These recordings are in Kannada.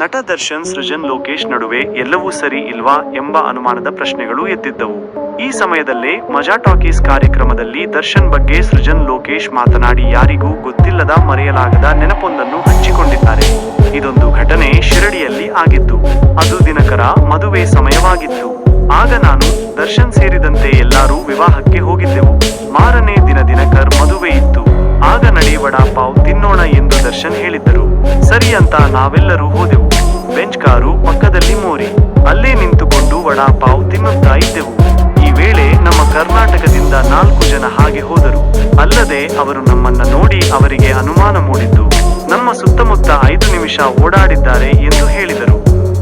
ನಟ ದರ್ಶನ್, ಸೃಜನ್, ಲೋಕೇಶ್ ನಡುವೆ ಎಲ್ಲವೂ ಸರಿ ಇಲ್ವಾ ಎಂಬ ಅನುಮಾನದ ಪ್ರಶ್ನೆಗಳು ಎದ್ದಿದ್ದವು. ಈ ಸಮಯದಲ್ಲೇ ಮಜಾ ಟಾಕೀಸ್ ಕಾರ್ಯಕ್ರಮದಲ್ಲಿ ದರ್ಶನ್ ಬಗ್ಗೆ ಸೃಜನ್, ಲೋಕೇಶ್ ಮಾತನಾಡಿ ಯಾರಿಗೂ ಗೊತ್ತಿಲ್ಲದ ಮರೆಯಲಾಗದ ನೆನಪೊಂದನ್ನು ಹಂಚಿಕೊಂಡಿದ್ದಾರೆ. ಇದೊಂದು ಘಟನೆ ಶಿರಡಿಯಲ್ಲಿ ಆಗಿತ್ತು. ಅದು ದಿನಕರ ಮದುವೆ ಸಮಯವಾಗಿತ್ತು. ಆಗ ನಾನು ದರ್ಶನ್ ಸೇರಿದಂತೆ ಎಲ್ಲರೂ ವಿವಾಹಕ್ಕೆ ಹೋಗಿದ್ದೆವು. ಮಾರನೇ ದಿನ ದಿನಕರ್ ಮದುವೆ ಇತ್ತು. ಆಗ ನಡಿ ವಡಾಪಾವ್ ತಿನ್ನೋಣ ಎಂದು ದರ್ಶನ್ ಹೇಳಿದ್ದರು. ಸರಿ ಅಂತ ನಾವೆಲ್ಲರೂ ಹೋದೆವು. ಕಾರು ಪಕ್ಕದಲ್ಲಿ ಮೋರಿ. ಅಲ್ಲೇ ನಿಂತುಕೊಂಡು ವಡಾ ಪಾವ್ ತಿನ್ನುತ್ತಾ ಇದ್ದೆವು. ಈ ವೇಳೆ ನಮ್ಮ ಕರ್ನಾಟಕದಿಂದ ನಾಲ್ಕು ಜನ ಹಾಗೆ ಹೋದರು. ಅಲ್ಲದೆ ಅವರು ನಮ್ಮನ್ನ ನೋಡಿ ಅವರಿಗೆ ಅನುಮಾನ ಮೂಡಿದ್ದು, ನಮ್ಮ ಸುತ್ತಮುತ್ತ ಐದು ನಿಮಿಷ ಓಡಾಡಿದ್ದಾರೆ ಎಂದು ಹೇಳಿದರು.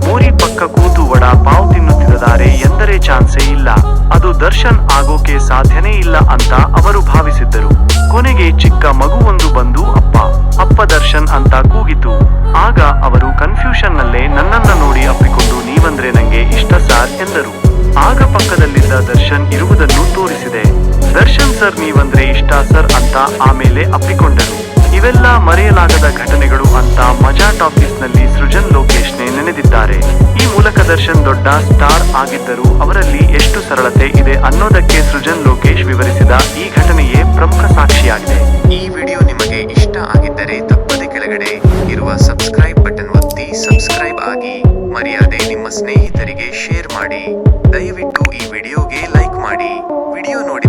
ಮೋರಿ ಪಕ್ಕ ಕೂತು ವಡಾ ಪಾವ್ ತಿನ್ನುತ್ತಿದ್ದಾರೆ ಎಂದರೆ ಚಾನ್ಸೇ ಇಲ್ಲ. ಅದು ದರ್ಶನ್ ಆಗೋಕೆ ಸಾಧ್ಯನೇ ಇಲ್ಲ ಅಂತ ಅವರು ಭಾವಿಸಿದ್ದರು. ಕೊನೆಗೆ ಚಿಕ್ಕ ಮಗುವೊಂದು ಬಂದು, ಅಪ್ಪ ಅಪ್ಪ ದರ್ಶನ್ ಅಂತ ಎಂದರು. ಆಗ ಪಕ್ಕದಲ್ಲಿದ್ದ ದರ್ಶನ್ ಇರುವುದನ್ನು ತೋರಿಸಿದೆ. ದರ್ಶನ್ ಸರ್, ನೀವಂದ್ರೆ ಇಷ್ಟ ಸರ್ ಅಂತ ಆಮೇಲೆ ಅಪ್ಪಿಕೊಂಡರು. ಇವೆಲ್ಲ ಮರೆಯಲಾಗದ ಘಟನೆಗಳು ಅಂತ ಮಜಾ ಟಾಕೀಸ್ನಲ್ಲಿ ಸೃಜನ್ ಲೋಕೇಶ್ನೇ ನೆನೆದಿದ್ದಾರೆ. ಈ ಮೂಲಕ ದರ್ಶನ್ ದೊಡ್ಡ ಸ್ಟಾರ್ ಆಗಿದ್ದರೂ ಅವರಲ್ಲಿ ಎಷ್ಟು ಸರಳತೆ ಇದೆ ಅನ್ನೋದಕ್ಕೆ ಸೃಜನ್ ಲೋಕೇಶ್ ವಿವರಿಸಿದ ಈ ಘಟನೆಯೇ ಪ್ರಮುಖ ಸಾಕ್ಷಿಯಾಗಿದೆ. ಈ ವಿಡಿಯೋ ನಿಮಗೆ ಇಷ್ಟ ಆಗಿದ್ದರೆ ತಪ್ಪದೆ ಕೆಳಗಡೆ ಇರುವ ಮರ್ಯಾದೆ ನಿಮ್ಮ ಸ್ನೇಹಿತರಿಗೆ ಶೇರ್ ಮಾಡಿ. ದಯವಿಟ್ಟು ಈ ವಿಡಿಯೋಗೆ ಲೈಕ್ ಮಾಡಿ. ವಿಡಿಯೋ ನೋಡಿ.